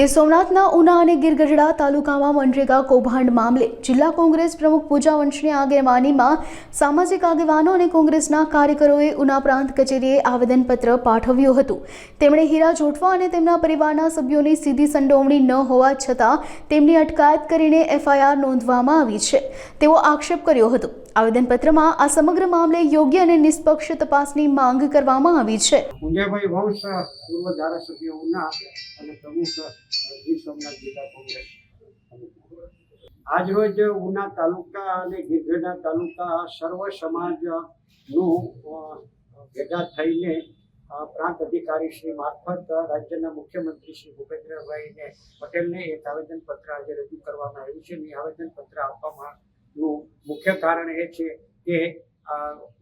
ગીર સોમનાથના ઉના અને ગીરગઢડા તાલુકામાં મનરેગા કૌભાંડ મામલે જિલ્લા કોંગ્રેસ પ્રમુખ પૂજા વંશની આગેવાનીમાં સામાજિક આગેવાનો અને કોંગ્રેસના કાર્યકરોએ ઉના પ્રાંત કચેરીએ આવેદનપત્ર પાઠવ્યું હતું. તેમણે હીરા જોટવા અને તેમના પરિવારના સભ્યોની સીધી સંડોવણી ન હોવા છતાં તેમની અટકાયત કરીને એફઆઈઆર નોંધવામાં આવી છે. તેવો આક્ષેપ કર્યો હતો. આવેદનપત્રમાં આ સમગ્ર મામલે યોગ્ય અને નિષ્પક્ષ તપાસની માંગ કરવામાં આવી છે. ઉંજયભાઈ વંશ પૂર્વ ધારાસભ્ય ઉના અને પ્રમુખ ગીર સોમનાથ જિલ્લા કોંગ્રેસ. આજરોજ ઉના તાલુકા અને ગીરગઢડા તાલુકા સર્વ સમાજનું ભેગા થઈને પ્રાંત અધિકારી શ્રી મારફત રાજ્યના મુખ્યમંત્રી શ્રી ભૂપેન્દ્રભાઈને પટેલને એક આવેદનપત્ર આજે રજૂ કરવામાં આવ્યું છે. અને આવેદનપત્ર આપવામાંનું મુખ્ય કારણ એ છે કે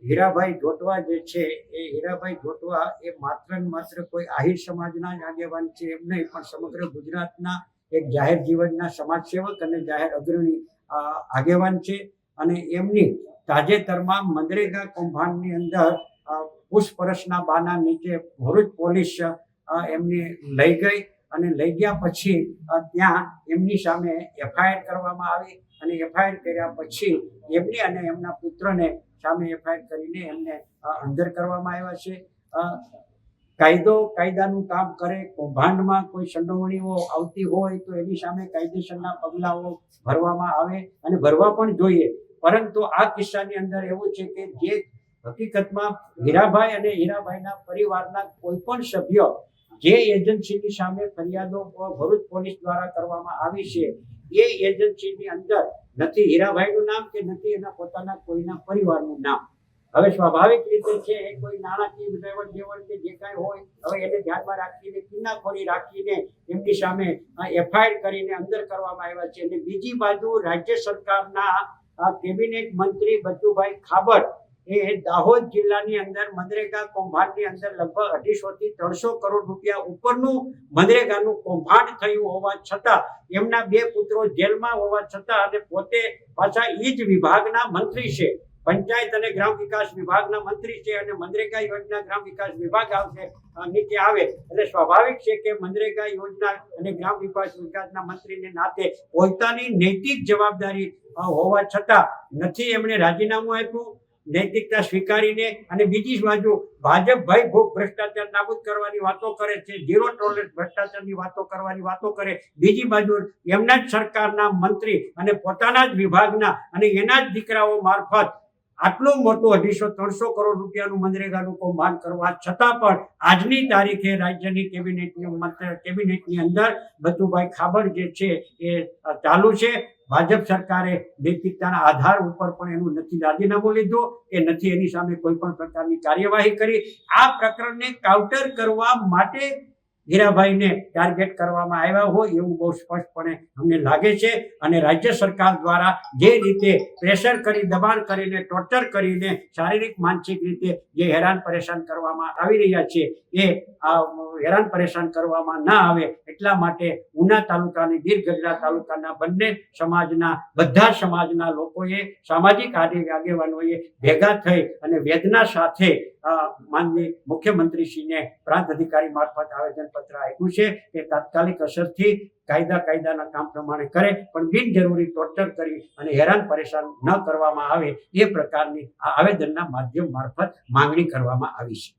હીરાભાઈ જોટવા જે છે, એ હીરાભાઈ જોટવા એ માત્ર ને માત્ર કોઈ આહિર સમાજના જ આગેવાન છે એમ નહીં, પણ સમગ્ર ગુજરાતના એક જાહેર જીવનના સમાજસેવક અને જાહેર અગ્રણી આગેવાન છે. અને એમની તાજેતરમાં મનરેગા કૌભાંડની અંદર પુષ્પરસના બાના નીચે ભરૂચ પોલીસ એમને લઈ ગઈ. અને લઈ ગયા પછી ત્યાં એમની સામે એફઆઈઆર કરવામાં આવી અને એફઆઈઆર કર્યા પછી એમની અને એમના પુત્રને સામે એફઆઈઆર કરીને એમને અંદર કરવામાં આવ્યા છે. કાયદો, કાયદાનું કામ કરે, કૌભાંડમાં કોઈ સંડોવણીઓ આવતી હોય તો એની સામે કાયદેસરના પગલાઓ ભરવામાં આવે અને ભરવા પણ જોઈએ. પરંતુ આ કિસ્સાની અંદર એવું છે કે જે હકીકતમાં હીરાભાઈ અને હીરાભાઈના પરિવારના કોઈ પણ સભ્ય જે એજન્સીની સામે ફરિયાદો ભરૂચ પોલીસ દ્વારા કરવામાં આવી છે, એ એજન્સીની અંદર નથી હીરાભાઈનું નામ કે નથી એના પોતાના કોઈના પરિવારનું નામ. હવે સ્વાભાવિક રીતે છે, એ કોઈ નાણાકીય લેવડ દેવડ કે જે કાંઈ હોય, હવે એને ધ્યાનમાં રાખીને કિન્નાખોરી રાખીને એમની સામે એફઆઈઆર કરીને અંદર કરવામાં આવ્યા છે. અને બીજી બાજુ રાજ્ય સરકારના કેબિનેટ મંત્રી બચુભાઈ ખાબડ એ દાહોદ જિલ્લાની અંદર મનરેગા કૌભાંડની અંદર લગભગ અઢીસો થી ત્રણસો કરોડ રૂપિયા ઉપરનું મનરેગાનું કૌભાંડ થયું હોવા છતાં, એમના બે પુત્રો જેલમાં હોવા છતાં અને પોતે પાછા એ જ વિભાગના મંત્રી છે. પંચાયત અને ગ્રામ વિકાસ વિભાગના મંત્રી છે અને મનરેગા યોજના ગ્રામ વિકાસ વિભાગ આવશે નીચે આવે. એટલે સ્વાભાવિક છે કે મનરેગા યોજના અને ગ્રામ વિકાસ વિકાસના મંત્રીને નાતે પોતાની નૈતિક જવાબદારી હોવા છતાં નથી એમણે રાજીનામું આપ્યું. નૈતિકતા સ્વીકારીને અને બીજી બાજુ ભાજપ ભાઈ ભૂખ ભ્રષ્ટાચાર નાબૂદ કરવાની વાતો કરે છે ઝીરો ટોલરન્સ ભ્રષ્ટાચારની વાતો કરવાની વાતો કરે. બીજી બાજુ એમના જ સરકારના મંત્રી અને પોતાના જ વિભાગના અને એના જ દીકરાઓ મારફત આટલું મોટું અઢીસો ત્રણસો કરોડ રૂપિયાનું મનરેગાનું કૌભાંડ કરવા છતાં પણ આજની તારીખે રાજ્યની કેબિનેટની કેબિનેટની અંદર બચુભાઈ ખાબડ જે છે એ ચાલુ છે. ભાજપ સરકારે નૈતિકતાના આધાર ઉપર પણ એનું નથી રાજીનામું લીધું કે નથી એની સામે કોઈ પણ પ્રકારની કાર્યવાહી કરી. આ પ્રકરણને કાઉન્ટર કરવા માટે હીરાભાઈને ટાર્ગેટ કરવામાં આવ્યા હોય એવું બહુ સ્પષ્ટપણે અમને લાગે છે અને રાજ્ય સરકાર દ્વારા જે રીતે પ્રેશર કરી, દબાણ કરીને ટોર્ચર કરીને, શારીરિક, માનસિક રીતે જે હેરાન પરેશાન કરવામાં આવી રહ્યા છે, એ હેરાન પરેશાન કરવામાં ના આવે એટલા માટે ઉના તાલુકા અને ગીર ગઢડા તાલુકાના બંને સમાજના, બધા સમાજના લોકોએ, સામાજિક આગેવાનોએ ભેગા થઈ અને વેદના સાથે માનની મુખ્યમંત્રીશ્રીને પ્રાંત અધિકારી મારફત આવેદનપત્ર આપ્યું છે કે તાત્કાલિક અસરથી કાયદા કાયદાના કામ પ્રમાણે કરે, પણ બિનજરૂરી ટોર્ચર કરી અને હેરાન પરેશાન ન કરવામાં આવે એ પ્રકારની આ આવેદનના માધ્યમ મારફત માંગણી કરવામાં આવી છે.